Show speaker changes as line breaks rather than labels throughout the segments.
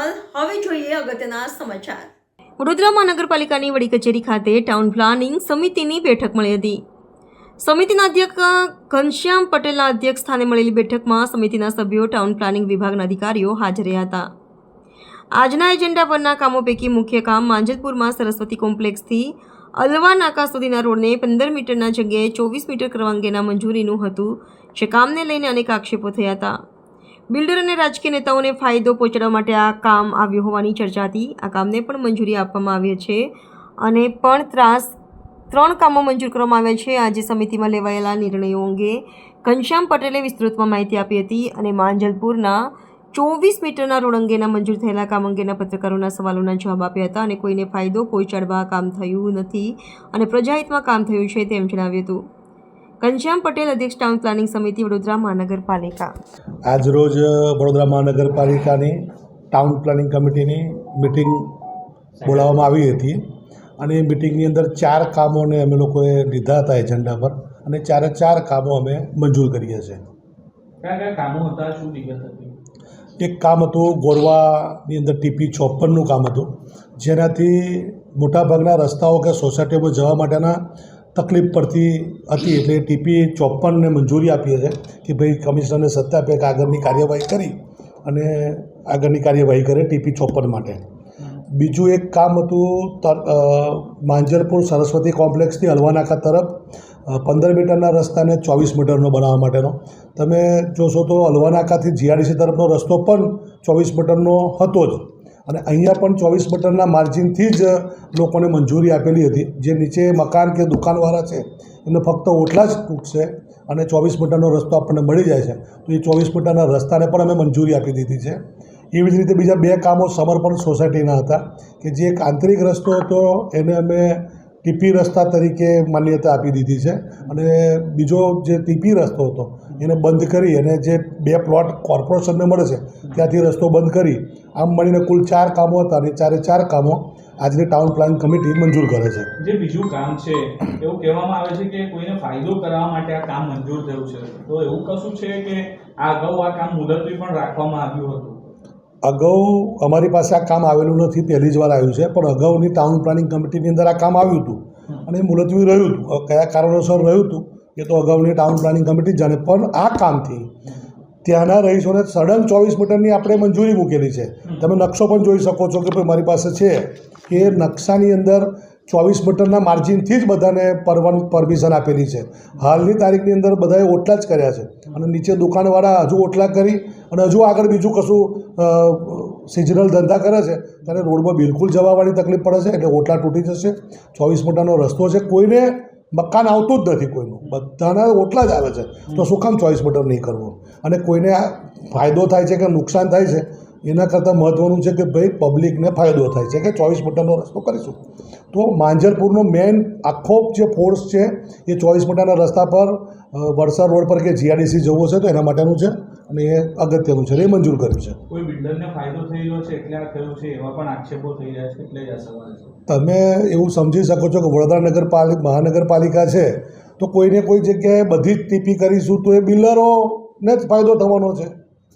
અગત્યના સમાચાર.
વડોદરા મહાનગરપાલિકાની વડી કચેરી ખાતે ટાઉન પ્લાનિંગ સમિતિની બેઠક મળી હતી. સમિતિના અધ્યક્ષ ઘનશ્યામ પટેલના અધ્યક્ષ સ્થાને મળેલી બેઠકમાં સમિતિના સભ્યો ટાઉન પ્લાનિંગ વિભાગના અધિકારીઓ હાજર રહ્યા હતા. આજના એજન્ડા પરના કામો પૈકી મુખ્ય કામ માંજલપુરમાં સરસ્વતી કોમ્પ્લેક્સથી અલવા નાકા સુધીના રોડને પંદર મીટરના જગ્યાએ ચોવીસ મીટર કરવા અંગેના મંજૂરીનું હતું. જે કામને લઈને અનેક આક્ષેપો થયા હતા. બિલ્ડર અને રાજકીય નેતાઓને ફાયદો પહોંચાડવા માટે આ કામ આવ્યું હોવાની ચર્ચા હતી. આ કામને પણ મંજૂરી આપવામાં આવી છે અને પણ ત્રાસ ત્રણ કામો મંજૂર કરવામાં આવ્યા છે. આજે સમિતિમાં લેવાયેલા નિર્ણયો અંગે ઘનશ્યામ પટેલે વિસ્તૃતમાં માહિતી આપી હતી અને માંજલપુરના ચોવીસ મીટરના રોડ અંગેના મંજૂર થયેલા કામ અંગેના પત્રકારોના સવાલોના જવાબ આપ્યા હતા અને કોઈને ફાયદો પહોંચાડવા કામ થયું નથી અને પ્રજાહિતમાં કામ થયું છે તેમ જણાવ્યું હતું. ઘનશ્યામ પટેલ અધ્યક્ષ ટાઉન પ્લાનિંગ સમિતિ વડોદરા મહાનગરપાલિકા.
આજરોજ વડોદરા મહાનગરપાલિકાની ટાઉન પ્લાનિંગ કમિટીની મિટિંગ બોલાવવામાં આવી હતી. અને એ મિટિંગની અંદર ચાર કામોને અમે લોકોએ લીધા હતા એજન્ડા પર અને ચારે ચાર કામો અમે મંજૂર કરીએ છીએ.
કયા કયા કામો હતા? શું વિગત હતી?
એક કામ હતું ગોરવાની અંદર ટીપી ચોપનનું કામ હતું. જેનાથી મોટાભાગના રસ્તાઓ કે સોસાયટીઓમાં જવા માટેના તકલીફ પડતી હતી એટલે ટીપી ચોપનને મંજૂરી આપીએ છે કે ભાઈ કમિશનરને સત્તા આપે કે આગળની કાર્યવાહી કરી અને આગળની કાર્યવાહી કરે ટીપી ચોપ્પન માટે. બીજું એક કામ હતું માંજરપુર સરસ્વતી કોમ્પ્લેક્સથી હલવાનાકા તરફ પંદર મીટરના રસ્તાને ચોવીસ મીટરનો બનાવવા માટેનો. તમે જોશો તો હલવાનાકાથી જીઆરડીસી તરફનો રસ્તો પણ ચોવીસ મીટરનો હતો જ. અને અહીંયા પણ ચોવીસ મીટરના માર્જિનથી જ લોકોને મંજૂરી આપેલી હતી. જે નીચે મકાન કે દુકાનવાળા છે, એમને ફક્ત ઓટલા જ તૂટશે અને ચોવીસ મીટરનો રસ્તો આપણને મળી જાય છે. તો એ ચોવીસ મીટરના રસ્તાને પણ અમે મંજૂરી આપી દીધી છે. એવી જ રીતે બીજા બે કામો સમર્પણ સોસાયટીના હતા કે જે એક આંતરિક રસ્તો હતો, એને અમે ટીપી રસ્તા તરીકે માન્યતા આપી દીધી છે. અને બીજો જે ટીપી રસ્તો હતો એને બંધ કરી અને જે બે પ્લોટ કોર્પોરેશનને મળે છે ત્યાંથી રસ્તો બંધ કરી આમ મળીને કુલ ચાર કામો હતા અને ચારે ચાર કામો આજની ટાઉન પ્લાન કમિટી મંજૂર કરે છે.
જે બીજું કામ છે એવું કહેવામાં આવે છે કે કોઈને ફાયદો કરાવવા માટે આ કામ મંજૂર થયું છે. તો એવું કશું છે કે આ અગાઉ આ કામ મુલતવી પણ રાખવામાં આવ્યું હતું?
અગાઉ અમારી પાસે આ કામ આવેલું નથી પહેલી જ વાર આવ્યું છે પણ અગાઉની ટાઉન પ્લાનિંગ કમિટીની અંદર આ કામ આવ્યું હતું. અને એ મુલતવી રહ્યું હતું. કયા કારણોસર રહ્યું હતું? એ તો અગાઉની ટાઉન પ્લાનિંગ કમિટી જાણે. પણ આ કામથી ત્યાંના રહીશોને સડન ચોવીસ મીટરની આપણે મંજૂરી મૂકેલી છે. તમે નકશો પણ જોઈ શકો છો કે ભાઈ મારી પાસે છે કે નકશાની અંદર ચોવીસ મીટરના માર્જિનથી જ બધાને પરવાન પરમિશન આપેલી છે. હાલની તારીખની અંદર બધાએ ઓટલા જ કર્યા છે. અને નીચે દુકાનવાળા હજુ ઓટલા કરી અને હજુ આગળ બીજું કશું સિઝનલ ધંધા કરે છે. ત્યારે રોડમાં બિલકુલ જવાવાળી તકલીફ પડે છે એટલે ઓટલા તૂટી જશે. ચોવીસ મીટરનો રસ્તો છે. કોઈને મકાન આવતું જ નથી કોઈનું. બધાને ઓટલા જ આવે છે. તો શું કામ ચોઈસ બટર નહીં કરવું? અને કોઈને ફાયદો થાય છે કે નુકસાન થાય છે? એના કરતાં મહત્ત્વનું છે કે ભાઈ પબ્લિકને ફાયદો થાય છે. કે ચોવીસ મીટરનો રસ્તો કરીશું. તો માંજરપુરનો મેઇન આખો જે ફોર્સ છે એ ચોવીસ મીટરના રસ્તા પર વડસર રોડ પર કે જીઆરડીસી જવું છે તો એના માટેનું છે અને એ અગત્યનું છે એ મંજૂર કર્યું છે.
કોઈ બિલ્ડરને ફાયદો થઈ રહ્યો છે એટલે આ થયું છે એવા પણ આક્ષેપો થઈ રહ્યા છે એટલે સવાલ છે.
તમે એવું સમજી શકો છો કે વડોદરા નગરપાલિકા મહાનગરપાલિકા છે તો કોઈને કોઈ જગ્યાએ બધી જ ટીપી કરીશું તો એ બિલ્ડરોને જ ફાયદો થવાનો છે.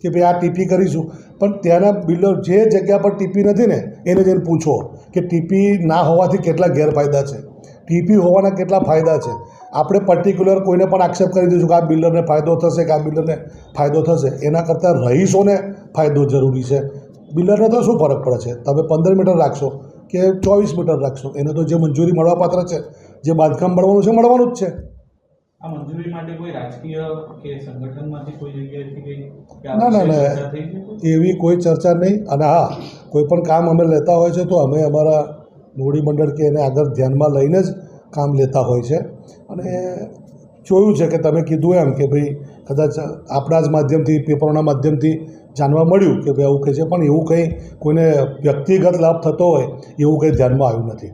કે ભાઈ આ ટીપી કરીશું. પણ ત્યાંના બિલ્ડર જે જગ્યા પર ટીપી નથી ને, એને જઈને પૂછો કે ટીપી ના હોવાથી કેટલા ગેરફાયદા છે. ટીપી હોવાના કેટલા ફાયદા છે. આપણે પર્ટિક્યુલર કોઈને પણ આક્ષેપ કરી દઈશું કે આ બિલ્ડરને ફાયદો થશે કે આ બિલ્ડરને ફાયદો થશે. એના કરતાં રહીશોને ફાયદો જરૂરી છે. બિલ્ડરને તો શું ફરક પડે છે? તમે પંદર મીટર રાખશો કે ચોવીસ મીટર રાખશો? એને તો જે મંજૂરી મળવાપાત્ર છે, જે બાંધકામ મળવાનું છે, મળવાનું જ છે.
આ મંજૂરી માટે કોઈ રાજકીય કે સંગઠનમાંથી કોઈ જગ્યાએથી કઈ
ના ના ના? એવી કોઈ ચર્ચા નહીં. અને હા કોઈ પણ કામ અમે લેતા હોય છે તો અમે અમારા મૂડી મંડળ કે એને આગળ ધ્યાનમાં લઈને જ કામ લેતા હોય છે. અને જોયું છે કે તમે કીધું એમ કે ભાઈ કદાચ આપણા જ માધ્યમથી પેપરોના માધ્યમથી જાણવા મળ્યું કે ભાઈ આવું કહે છે. પણ એવું કંઈ કોઈને વ્યક્તિગત લાભ થતો હોય એવું કંઈ ધ્યાનમાં આવ્યું નથી.